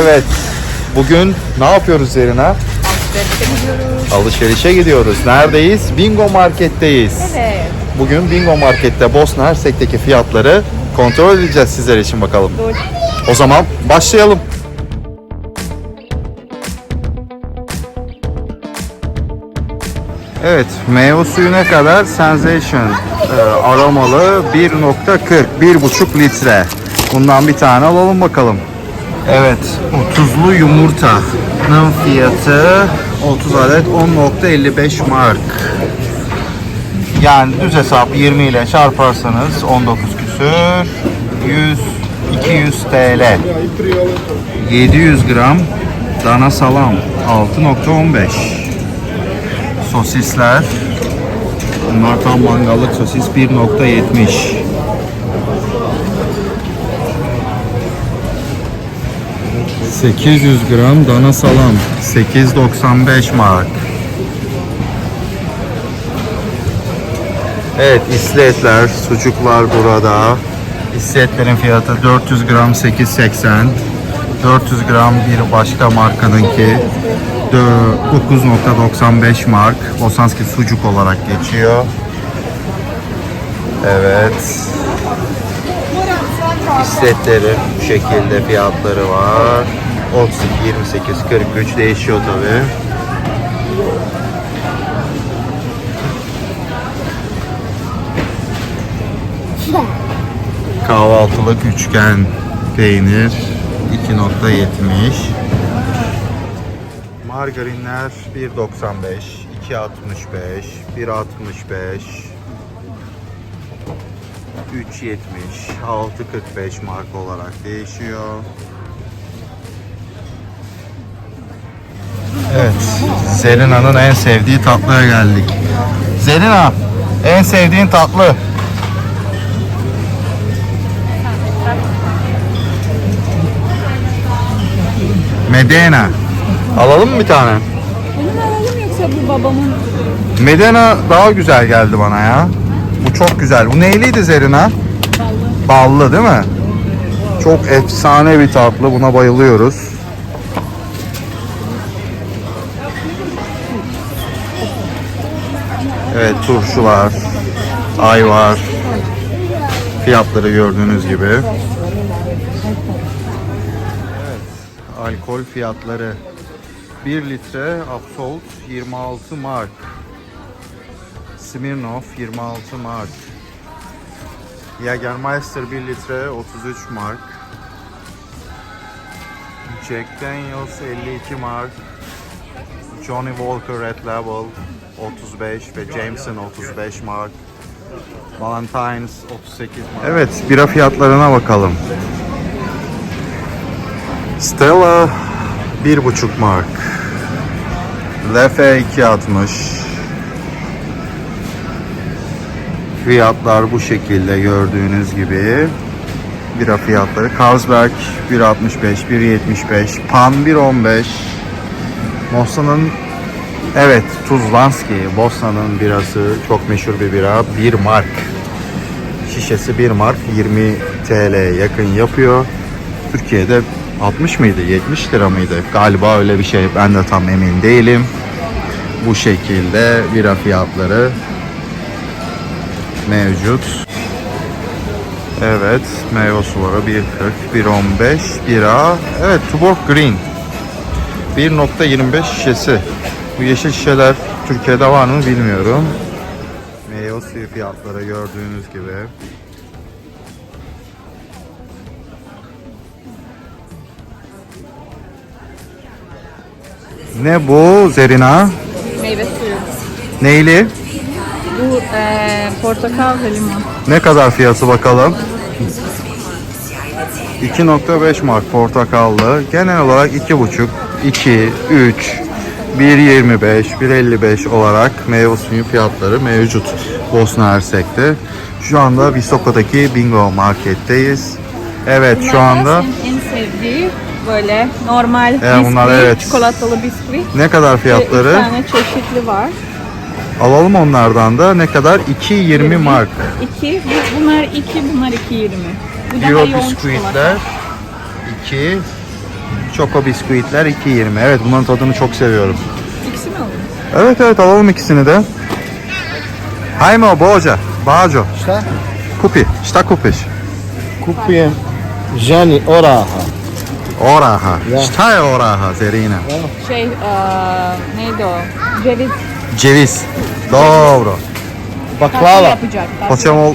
Evet. Bugün ne yapıyoruz Zerina? Alışverişe gidiyoruz. Alışverişe gidiyoruz. Neredeyiz? Bingo Market'teyiz. Evet. Bugün Bingo Market'te Bosna Hersek'teki fiyatları kontrol edeceğiz sizler için bakalım. Doğru. O zaman başlayalım. Evet, meyve suyu ne kadar? Sensation e, aromalı 1.40, 1.5 litre. Bundan bir tane alalım bakalım. Evet, 30'lu yumurtanın fiyatı 30 adet 10.55 mark. Yani düz hesap 20 ile çarparsanız 19 küsür 100 200 TL. 700 gram dana salam 6.15. Sosisler bunlar tam mangallık sosis 1.70. ...800 gram dana salam... ...8.95 mark. Evet, isletler, sucuklar burada. İsletlerin fiyatı 400 gram 8.80. 400 gram bir başka markanınki dö- 9.95 mark. Bosanski sucuk olarak geçiyor. Evet. İsletlerin bu şekilde fiyatları var. 32, 28, 43 değişiyor tabii. Kahvaltılık üçgen peynir 2.70 Margarinler 1.95 2.65 1.65 3.70 6.45 marka olarak değişiyor. Evet, Zerina'nın en sevdiği tatlıya geldik. Zerina, en sevdiğin tatlı? Medena. Alalım mı bir tane? Bunu alalım yoksa bu babamın Medena daha güzel geldi bana ya. Bu çok güzel. Bu neyliydi Zerina? ballı? Ballı değil mi? Çok efsane bir tatlı. Buna bayılıyoruz. Evet turşular, ayvar. Fiyatları gördüğünüz gibi. Evet, alkol fiyatları. 1 litre Absolut 26 mark. Smirnoff 26 mark. Jägermeister 1 litre 33 mark. Jack Daniels 52 mark. Johnny Walker Red Label 35 ve Jameson 35 mark. Valentine's 38 mark. Evet, bira fiyatlarına bakalım. Stella 1,5 mark. Lefe 2.60. Fiyatlar bu şekilde gördüğünüz gibi. Bira fiyatları. Carlsberg 1.65, 1.75. Pan 1.15. Bosna'nın evet Tuzlanski. Bosna'nın birası çok meşhur bir bira. 1 mark. Şişesi 1 mark 20 TL yakın yapıyor. Türkiye'de 60 mıydı 70 lira mıydı? Galiba öyle bir şey. Ben de tam emin değilim. Bu şekilde bira fiyatları mevcut. Evet, meyve suları 1.40, 1.15, bira. Evet, Tuborg Green. 1.25 şişesi. Bu yeşil şişeler Türkiye'de var mı bilmiyorum. Meyve suyu fiyatları gördüğünüz gibi. Ne bu Zerina? Meyve suyu. Neyli? Bu eee portakal ve limon. Ne kadar fiyatı bakalım? 2.5 mark portakallı. Genel olarak 2.5, 2, 3, 1.25, 1.55 olarak meyve suyu fiyatları mevcut Bosna Hersek'te. Şu anda Visoka'daki Bingo Market'teyiz. Evet şu Bunlar anda en sevdiği böyle normal Evet, bisküvi, bunlar evet. çikolatalı bisküvi. ne kadar fiyatları? tane çeşitli var. Alalım onlardan da ne kadar? 2.20 mark. İki, bu- bunlar iki, bunlar iki yirmi. Bu daha Euro bisküvitler çikolata. 2 Choco bisküvitler 2.20. Evet bunların tadını çok seviyorum. İkisi mi alalım? Evet evet alalım ikisini de. Haymo, bođa, bađo, Šta? kupi. Šta kupiš? Kupujem ženi oraha. Oraha. Ya. Šta je oraha, Zerina? Şey, eee, neydi o? Ceviz Ceviz. Dobro. Baklava. yapacak. Hoćemo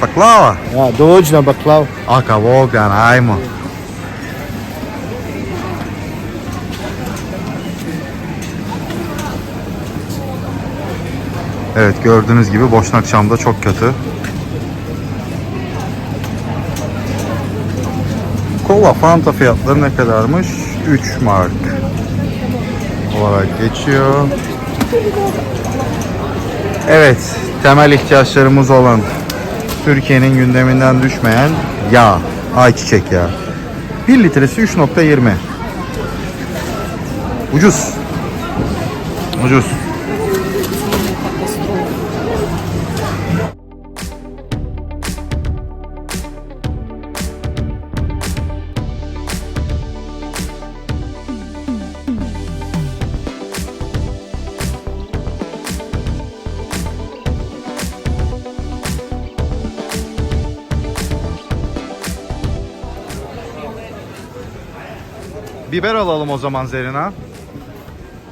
baklava? Ja, dođi na baklavu. Aka Vogan, ajmo. Evet gördüğünüz gibi Boşnak Çam'da çok kötü. Kola Fanta fiyatları ne kadarmış? 3 mark olarak geçiyor. Evet, temel ihtiyaçlarımız olan Türkiye'nin gündeminden düşmeyen yağ, ayçiçek yağı. 1 litresi 3.20. Ucuz. Ucuz. Biber alalım o zaman Zerina.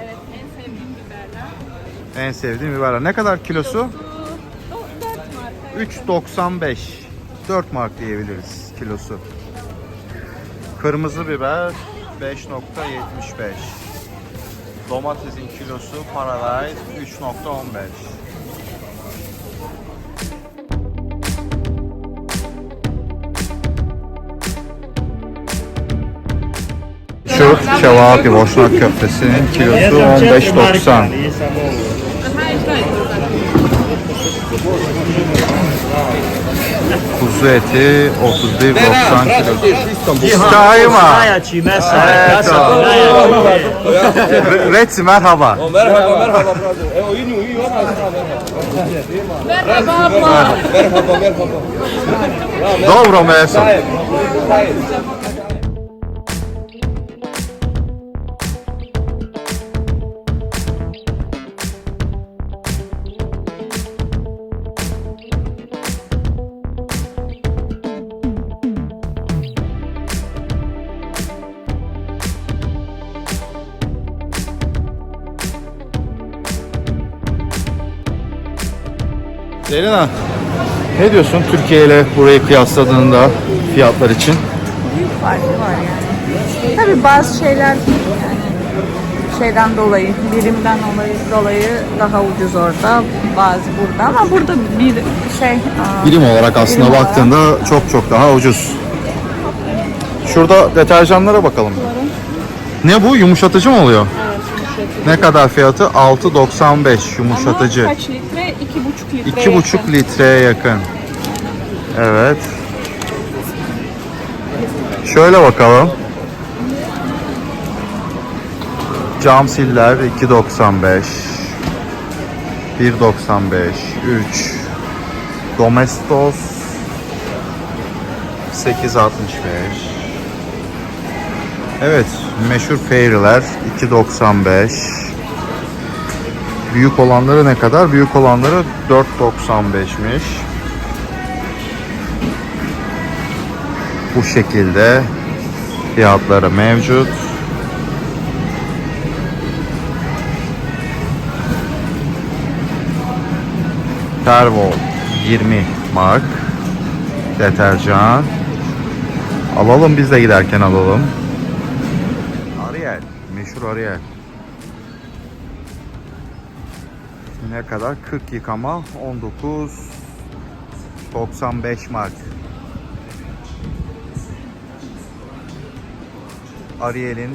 Evet, en sevdiğim biberler. En sevdiğim biberler. Ne kadar kilosu? Bu 4 marka. 3.95. 4 mark diyebiliriz kilosu. Kırmızı biber 5.75. Domatesin kilosu Paradise 3.15. Şu şevapi boşnak köftesinin kilosu 15.90. Kuzu eti 31.90 kilosu. Daima. Najjači mesar, Eto. ja sam najjači. Re- Reci merhaba. Merhaba merhaba. Merhaba abla. Merhaba merhaba. Dobro meso. Selina, ne diyorsun Türkiye ile burayı kıyasladığında fiyatlar için? Büyük farkı var yani. Tabii bazı şeyler yani şeyden dolayı, birimden dolayı, dolayı daha ucuz orada, bazı burada ama burada bir şey Birim olarak aslında Birim olarak. baktığında çok çok daha ucuz. Şurada deterjanlara bakalım. Ne bu? Yumuşatıcı mı oluyor? Evet, yumuşatıcı. Ne kadar fiyatı? 6.95 yumuşatıcı. Ama kaç litre? 2,5 litre. 2,5 litreye yakın. Evet. Şöyle bakalım. Cam siller 2.95 1.95 3 Domestos 8.65 Evet meşhur Fairy'ler 2.95 Büyük olanları ne kadar? Büyük olanları 4.95'miş. Bu şekilde fiyatları mevcut. Tervo 20 mark deterjan. Alalım biz de giderken alalım. Ariel, meşhur Ariel. Ne kadar? 40 yıkama 19 95 mark. Ariel'in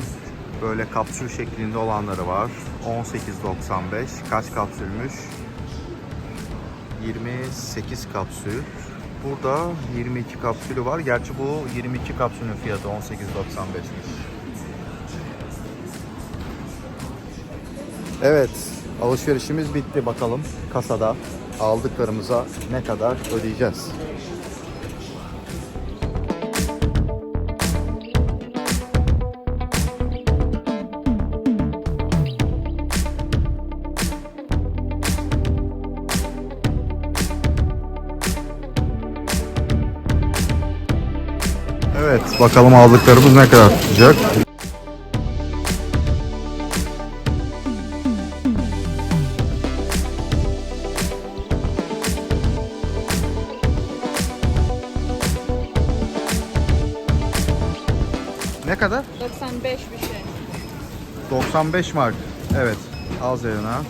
böyle kapsül şeklinde olanları var. 18.95. Kaç kapsülmüş? 28 kapsül. Burada 22 kapsülü var. Gerçi bu 22 kapsülün fiyatı 18.95'miş. Evet, Alışverişimiz bitti. Bakalım kasada aldıklarımıza ne kadar ödeyeceğiz. Evet, bakalım aldıklarımız ne kadar tutacak. 95 mark. Evet. Al Zeyna.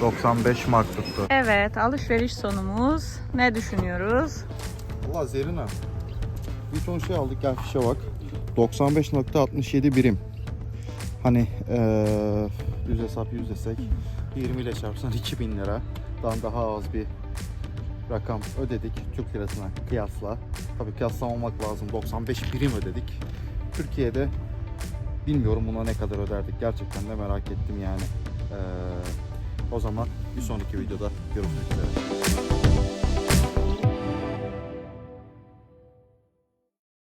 95 mark tuttu. Evet alışveriş sonumuz. Ne düşünüyoruz? Allah Zerina. Bir ton şey aldık gel fişe bak. 95.67 birim. Hani eee yüz hesap yüz desek 20 ile çarpsan 2000 lira. Daha daha az bir rakam ödedik Türk lirasına kıyasla. Tabii kıyaslamamak lazım. 95 birim ödedik. Türkiye'de bilmiyorum buna ne kadar öderdik. Gerçekten de merak ettim yani. Eee, o zaman bir sonraki videoda görüşmek üzere.